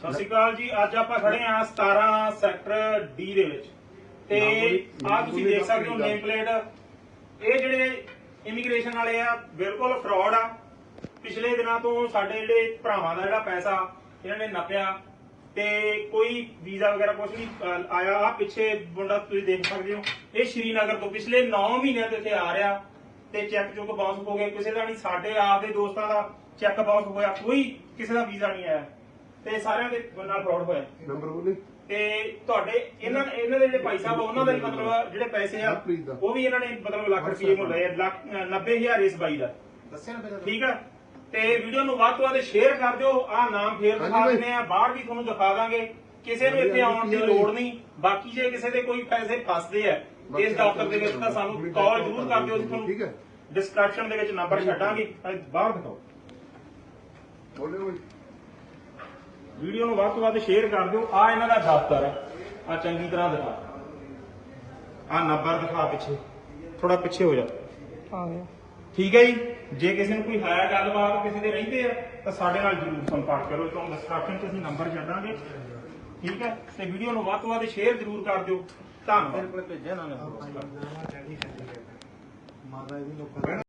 ਸਤਿ ਸ਼੍ਰੀ ਅਕਾਲ ਜੀ ਅੱਜ ਆਪਾਂ ਖੜੇ ਆ 17 ਸੈਕਟਰ ਡੀ ਦੇ ਵਿੱਚ। ਤੇ ਆ ਤੁਸੀਂ ਦੇਖ ਸਕਦੇ ਹੋ ਨੇਮ ਪਲੇਟ ਇਹ ਜਿਹੜੇ ਇਮੀਗ੍ਰੇਸ਼ਨ ਵਾਲੇ ਆ ਬਿਲਕੁਲ ਫਰਾਡ ਆ। ਪਿਛਲੇ ਦਿਨਾਂ ਤੋਂ ਸਾਡੇ ਜਿਹੜੇ ਭਰਾਵਾਂ ਦਾ ਜਿਹੜਾ ਪੈਸਾ ਇਹਨਾਂ ਨੇ ਨੱਪਿਆ। ਤੇ ਕੋਈ ਵੀਜ਼ਾ ਵਗੈਰਾ ਕੁਝ ਨਹੀਂ ਆਇਆ। ਆ ਪਿੱਛੇ ਮੁੰਡਾ ਤੁਸੀਂ ਦੇਖ ਸਕਦੇ ਹੋ। ਇਹ ਸ਼੍ਰੀਨਗਰ ਤੋਂ ਪਿਛਲੇ 9 ਮਹੀਨਿਆਂ ਤੋਂ ਇੱਥੇ ਆ ਰਿਹਾ। ਤੇ ਚੈੱਕ ਚੁੱਕ ਬਾਉਂਸ ਹੋ ਗਏ ਕਿਸੇ ਦਾ ਨਹੀਂ ਸਾਡੇ ਆਪ ਦੇ ਦੋਸਤਾਂ ਦਾ ਚੈੱਕ ਬਾਉਂਸ ਹੋਇਆ। ਕੋਈ ਕਿਸੇ ਦਾ ਵੀਜ਼ਾ ਨਹੀਂ ਆਇਆ। ਤੇ ਸਾਰਿਆਂ ਦੇ ਨਾਲ ਫਰਾਡ ਹੋਇਆ। ਨੰਬਰ ਬੋਲੇ ਤੇ ਤੁਹਾਡੇ ਇਹਨਾਂ ਇਹਨਾਂ ਦੇ ਜਿਹੜੇ ਭਾਈ ਸਾਹਿਬ ਆ, ਉਹਨਾਂ ਦੇ ਮਤਲਬ ਜਿਹੜੇ ਪੈਸੇ ਆ। ਉਹ ਵੀ ਇਹਨਾਂ ਨੇ ਮਤਲਬ ਲੱਖ ਰੁਪਏ ਮੁੱਲ ਲਏ ਆ, ਲੱਖ 90000 ਇਸ ਬਾਈ ਦਾ। ਦੱਸਿਆ ਨਾ ਪਹਿਲਾਂ। ਠੀਕ ਆ? ਤੇ ਵੀਡੀਓ ਨੂੰ ਵੱਧ ਤੋਂ ਵੱਧ ਸ਼ੇਅਰ ਕਰ ਦਿਓ। ਆ ਨਾਮ ਫੇਰ ਦਿਖਾ ਦਿੰਦੇ ਆ। ਬਾਹਰ ਵੀ ਤੁਹਾਨੂੰ ਦਿਖਾ ਦਾਂਗੇ। ਕਿਸੇ ਨੂੰ ਇੱਥੇ ਆਉਣ ਦੀ ਲੋੜ ਨਹੀਂ। ਬਾਕੀ ਜੇ ਕਿਸੇ ਦੇ ਕੋਈ ਪੈਸੇ ਫਸਦੇ ਆ ਇਸ ਦਫ਼ਤਰ ਦੇ ਵਿੱਚ ਤਾਂ ਸਾਨੂੰ ਕਾਲ ਜ਼ਰੂਰ ਕਰ ਦਿਓ ਅਸੀਂ ਠੀਕ ਤੁਹਾਨੂੰ ਹੈ ਡਿਸਕ੍ਰਿਪਸ਼ਨ ਦੇ ਵਿੱਚ ਨੰਬਰ ਛੱਡਾਂਗੇ। ਅੱਜ ਬਾਹਰ ਦਿਖਾਓ। ਬੋਲੇ ਬਈ ਵੀਡੀਓ ਨੂੰ ਵੱਧ ਤੋਂ ਵੱਧ ਸ਼ੇਅਰ ਕਰ ਦਿਓ। ਆ ਇਹਨਾਂ ਦਾ ਦਫ਼ਤਰ ਹੈ। ਆ ਚੰਗੀ ਤਰ੍ਹਾਂ ਦਿਖਾ। ਆ ਨੰਬਰ ਦਿਖਾ ਪਿੱਛੇ। ਥੋੜਾ ਪਿੱਛੇ ਹੋ ਜਾ। ਆ ਗਿਆ। ਠੀਕ ਹੈ ਜੀ। ਜੇ ਕਿਸੇ ਨੂੰ ਕੋਈ ਹੈ ਗੱਲਬਾਤ ਕਿਸੇ ਦੇ ਰਹਿੰਦੇ ਆ ਤਾਂ ਸਾਡੇ ਨਾਲ ਜਰੂਰ ਸੰਪਰਕ ਕਰੋ। ਤੁਹਾਨੂੰ ਡਿਸਕ੍ਰਿਪਸ਼ਨ 'ਚ ਅਸੀਂ ਨੰਬਰ ਛੱਡਾਂਗੇ। ਠੀਕ ਹੈ। ਤੇ ਵੀਡੀਓ ਨੂੰ ਵੱਧ ਤੋਂ ਵੱਧ ਸ਼ੇਅਰ ਜਰੂਰ ਕਰ ਦਿਓ। ਧੰਨਵਾਦ। ਮੇਰੇ ਕੋਲ ਭੇਜਿਆ ਨਾ। ਨੇ ਮਾਤਾ ਜੀ ਲੋਕਾਂ